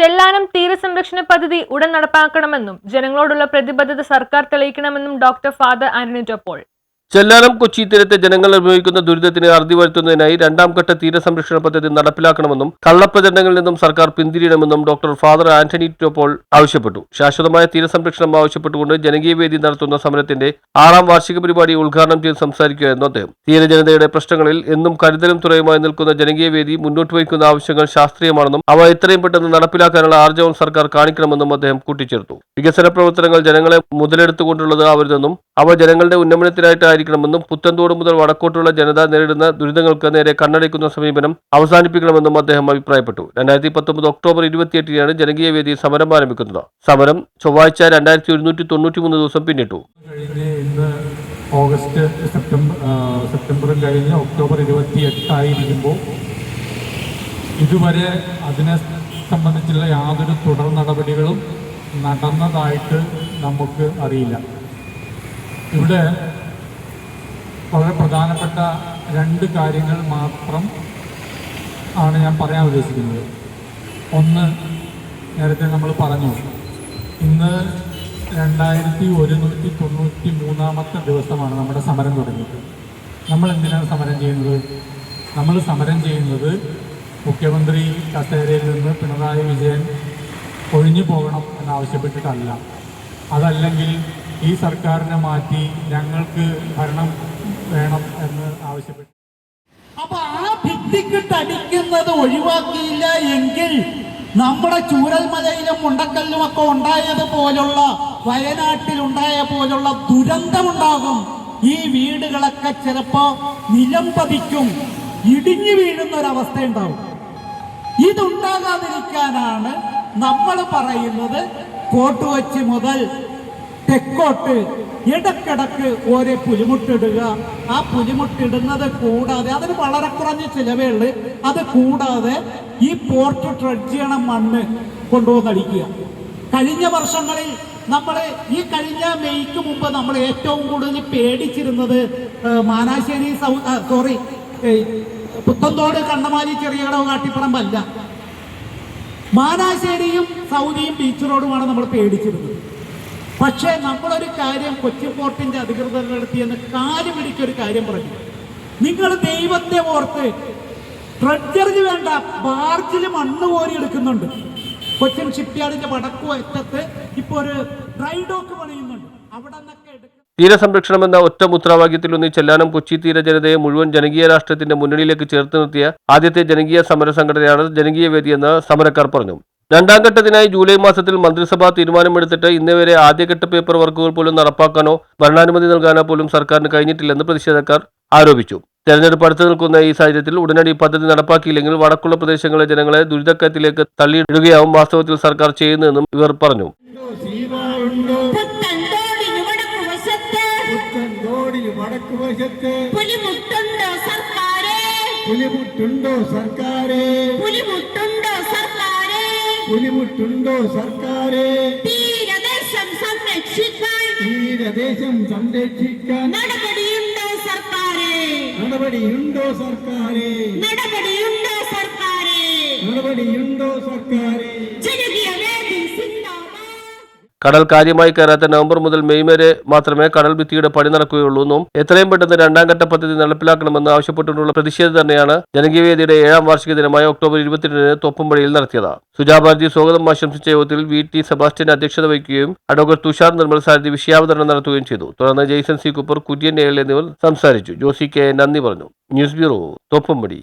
Chellanam തീരസംരക്ഷണ പദ്ധതി ഉടൻ നടപ്പാക്കണമെന്നും ജനങ്ങളോടുള്ള പ്രതിബദ്ധത സർക്കാർ തെളിയിക്കണമെന്നും ഡോക്ടർ ഫാദർ ആന്റണി ടോപ്പോൾ. ചെല്ലാനം കൊച്ചി തീരത്തെ ജനങ്ങൾ അനുഭവിക്കുന്ന ദുരിതത്തിന് അറുതി വരുത്തുന്നതിനായി രണ്ടാം ഘട്ട തീരസംരക്ഷണ പദ്ധതി നടപ്പിലാക്കണമെന്നും കള്ളപ്രചരണങ്ങളിൽ നിന്നും സർക്കാർ പിന്തിരിയണമെന്നും ഡോക്ടർ ഫാദർ ആന്റണി ടോപ്പോൾ ആവശ്യപ്പെട്ടു. ശാശ്വതമായ തീരസംരക്ഷണം ആവശ്യപ്പെട്ടുകൊണ്ട് ജനകീയ വേദി നടത്തുന്ന സമരത്തിന്റെ ആറാം വാർഷിക പരിപാടി ഉദ്ഘാടനം ചെയ്ത് സംസാരിക്കുകയായിരുന്നു അദ്ദേഹം. തീരജനതയുടെ പ്രശ്നങ്ങളിൽ എന്നും കരുതലും തുറയുമായി നിൽക്കുന്ന ജനകീയ വേദി മുന്നോട്ട് വയ്ക്കുന്ന ആവശ്യങ്ങൾ ശാസ്ത്രീയമാണെന്നും അവ എത്രയും പെട്ടെന്ന് നടപ്പിലാക്കാനുള്ള ആർജവം സർക്കാർ കാണിക്കണമെന്നും അദ്ദേഹം കൂട്ടിച്ചേർത്തു. വികസന പ്രവർത്തനങ്ങൾ ജനങ്ങളെ മുതലെടുത്തുകൊണ്ടുള്ളത് ആവരുതെന്നും അവ ജനങ്ങളുടെ ഉന്നമനത്തിനായിട്ടായിരിക്കണമെന്നും പുത്തൻതോട് മുതൽ വടക്കോട്ടുള്ള ജനത നേരിടുന്ന ദുരിതങ്ങൾക്ക് നേരെ കണ്ണടയ്ക്കുന്ന സമീപനം അവസാനിപ്പിക്കണമെന്നും അദ്ദേഹം അഭിപ്രായപ്പെട്ടു. രണ്ടായിരത്തി പത്തൊമ്പത് ഒക്ടോബർ ഇരുപത്തിയെട്ടിനാണ് ജനകീയ വേദി സമരം ആരംഭിക്കുന്നത്. സമരം ചൊവ്വാഴ്ച രണ്ടായിരത്തി ഒരുന്നൂറ്റി തൊണ്ണൂറ്റി മൂന്ന് ദിവസം പിന്നിട്ടു ഓഗസ്റ്റ് സെപ്റ്റംബർ സെപ്റ്റംബറും കഴിഞ്ഞ് ഒക്ടോബർ ഇരുപത്തി എട്ടായിരിക്കുമ്പോൾ ഇതുവരെ അതിനെ സംബന്ധിച്ചുള്ള യാതൊരു തുടർ നടപടികളും നടന്നതായിട്ട് നമുക്ക് അറിയില്ല. ഇവിടെ വളരെ പ്രധാനപ്പെട്ട രണ്ട് കാര്യങ്ങൾ മാത്രം ആണ് ഞാൻ പറയാൻ ഉദ്ദേശിക്കുന്നത്. ഒന്ന് നേരത്തെ നമ്മൾ പറഞ്ഞു ഇന്ന് രണ്ടായിരത്തി ഒരുന്നൂറ്റി തൊണ്ണൂറ്റി മൂന്നാമത്തെ ദിവസമാണ് നമ്മുടെ സമരം തുടങ്ങിയത്. നമ്മൾ എന്തിനാണ് സമരം ചെയ്യുന്നത്? നമ്മൾ സമരം ചെയ്യുന്നത് മുഖ്യമന്ത്രി കസേരയിൽ നിന്ന് പിണറായി വിജയൻ ഒഴിഞ്ഞു പോകണം എന്നാവശ്യപ്പെട്ടിട്ടല്ല അതല്ലെങ്കിൽ ഈ സർക്കാരിനെ മാറ്റി ഞങ്ങൾക്ക് ഭരണം വേണം എന്ന് ആവശ്യപ്പെട്ടു. അപ്പൊ ആ ഭിത്തിക്ക് തടിക്കുന്നത് ഒഴിവാക്കിയില്ല എങ്കിൽ നമ്മുടെ ചൂരൽമലയിലും മുണ്ടക്കല്ലും ഒക്കെ ഉണ്ടായതുപോലുള്ള വയനാട്ടിൽ ഉണ്ടായ പോലുള്ള ദുരന്തമുണ്ടാകും. ഈ വീടുകളൊക്കെ ചിലപ്പോ നിലം പതിക്കും ഇടിഞ്ഞു വീഴുന്ന ഒരവസ്ഥ ഉണ്ടാവും ഇതുണ്ടാകാതിരിക്കാനാണ് നമ്മൾ പറയുന്നത് കോട്ടുവച്ച് മുതൽ തെക്കോട്ട് ഇടക്കിടക്ക് ഓരോ പുലിമുട്ടിടുക. ആ പുലിമുട്ടിടുന്നത് കൂടാതെ അതിന് വളരെ കുറഞ്ഞ ചിലവേ ഉള്ളൂ. അത് കൂടാതെ ഈ പോർട്ട് ട്രഡ് ചെയ്യണ മണ്ണ് കൊണ്ടുവന്നടിക്കുക കഴിഞ്ഞ വർഷങ്ങളിൽ നമ്മൾ ഈ കഴിഞ്ഞ മെയ്ക്ക് മുമ്പ് നമ്മൾ ഏറ്റവും കൂടുതൽ പേടിച്ചിരുന്നത് മാനാശ്ശേരി സൗ സോറി പുത്തന്തോട് കണ്ണമാലി ചെറിയകടവ് കാട്ടിപ്പറമ്പല്ല. മാനാശ്ശേരിയും സൗദിയും ബീച്ച് റോഡുമാണ് നമ്മൾ പേടിച്ചിരുന്നത്. പക്ഷേ നമ്മളൊരു കാര്യം കൊച്ചി പോർട്ടിന്റെ അധികൃതരുടെ അടുത്ത് എന്ന് കാര്യം പിടിക്കൊരു കാര്യം പറഞ്ഞു. നിങ്ങൾ ദൈവത്തെ ഓർത്ത് ട്രഡ്ജറിന് വേണ്ട ബാർജിൽ മണ്ണ് കോരി എടുക്കുന്നുണ്ട്. കൊച്ചിൻ ഷിപ്പ്യാർഡിന്റെ വടക്കു അറ്റത്ത് ഇപ്പോൾ ഒരു ഡ്രൈ ഡോക്ക് പണിയുന്നുണ്ട്. അവിടെ നിന്നൊക്കെ തീരസംരക്ഷണം എന്ന ഒറ്റ മുദ്രാവാക്യത്തിലൊന്നി ചെല്ലാനം കൊച്ചി തീര ജനതയെ മുഴുവൻ ജനകീയ രാഷ്ട്രത്തിന്റെ മുന്നണിയിലേക്ക് ചേർത്ത് നിർത്തിയ ആദ്യത്തെ ജനകീയ സമര സംഘടനയാണ് ജനകീയ വേദി എന്ന് സമരക്കാർ പറഞ്ഞു. രണ്ടാം ഘട്ടത്തിനായി ജൂലൈ മാസത്തിൽ മന്ത്രിസഭ തീരുമാനമെടുത്തിട്ട് ഇന്നേവരെ ആദ്യഘട്ട പേപ്പർ വർക്കുകൾ പോലും നടപ്പാക്കാനോ ഭരണാനുമതി നൽകാനോ പോലും സർക്കാരിന് കഴിഞ്ഞിട്ടില്ലെന്ന് പ്രതിഷേധക്കാർ ആരോപിച്ചു. തെരഞ്ഞെടുപ്പ് അടുത്ത് നിൽക്കുന്ന ഈ സാഹചര്യത്തിൽ ഉടനടി പദ്ധതി നടപ്പാക്കിയില്ലെങ്കിൽ വടക്കുള്ള പ്രദേശങ്ങളിലെ ജനങ്ങളെ ദുരിതക്കത്തിലേക്ക് തള്ളിയിടുകയാവും വാസ്തവത്തിൽ സർക്കാർ ചെയ്യുന്നതെന്നും ഇവർ പറഞ്ഞു. പുലിമുട്ടുണ്ടോ വശത്ത് പുലിമുട്ടുണ്ടോ സർക്കാരേ? പുലിമുട്ടുണ്ടോ സർക്കാരെ? പുലിമുട്ടുണ്ടോ സർക്കാരേ? തീരദേശം സംരക്ഷിക്കാൻ തീരദേശം സംരക്ഷിക്കാൻ നടപടിയുണ്ടോ സർക്കാരെ? നടപടിയുണ്ടോ സർക്കാരെ? നടപടിയുണ്ടോ സർക്കാരെ? നടപടിയുണ്ടോ സർക്കാരെ? കടൽ കാര്യമായി കയറാത്ത നവംബർ മുതൽ മെയ് വരെ മാത്രമേ കടൽ ഭിത്തിയുടെ പണി നടക്കുകയുള്ളൂ എന്നും എത്രയും പെട്ടെന്ന് രണ്ടാം ഘട്ട പദ്ധതി നടപ്പിലാക്കണമെന്ന് ആവശ്യപ്പെട്ടുകൊണ്ടുള്ള പ്രതിഷേധം തന്നെയാണ് ജനകീയവേദിയുടെ ഏഴാം വാർഷിക ദിനമായ ഒക്ടോബർ ഇരുപത്തിരണ്ടിന് തോപ്പുംപടിയിൽ നടത്തിയത്. സുജാഭാരതി സ്വാഗതം ആശംസിച്ച യോഗത്തിൽ വി ടി സെബാസ്റ്റ്യൻ അധ്യക്ഷത വഹിക്കുകയും അഡ്വക്കേറ്റ് തുഷാർ നിർമ്മൽ സാരഥി വിഷയാവതരണം നടത്തുകയും ചെയ്തു. തുടർന്ന് Jason C Cooper Kurian L എന്നിവർ സംസാരിച്ചു. ജോസി കെ നന്ദി പറഞ്ഞു. News bureau Thoppumpady.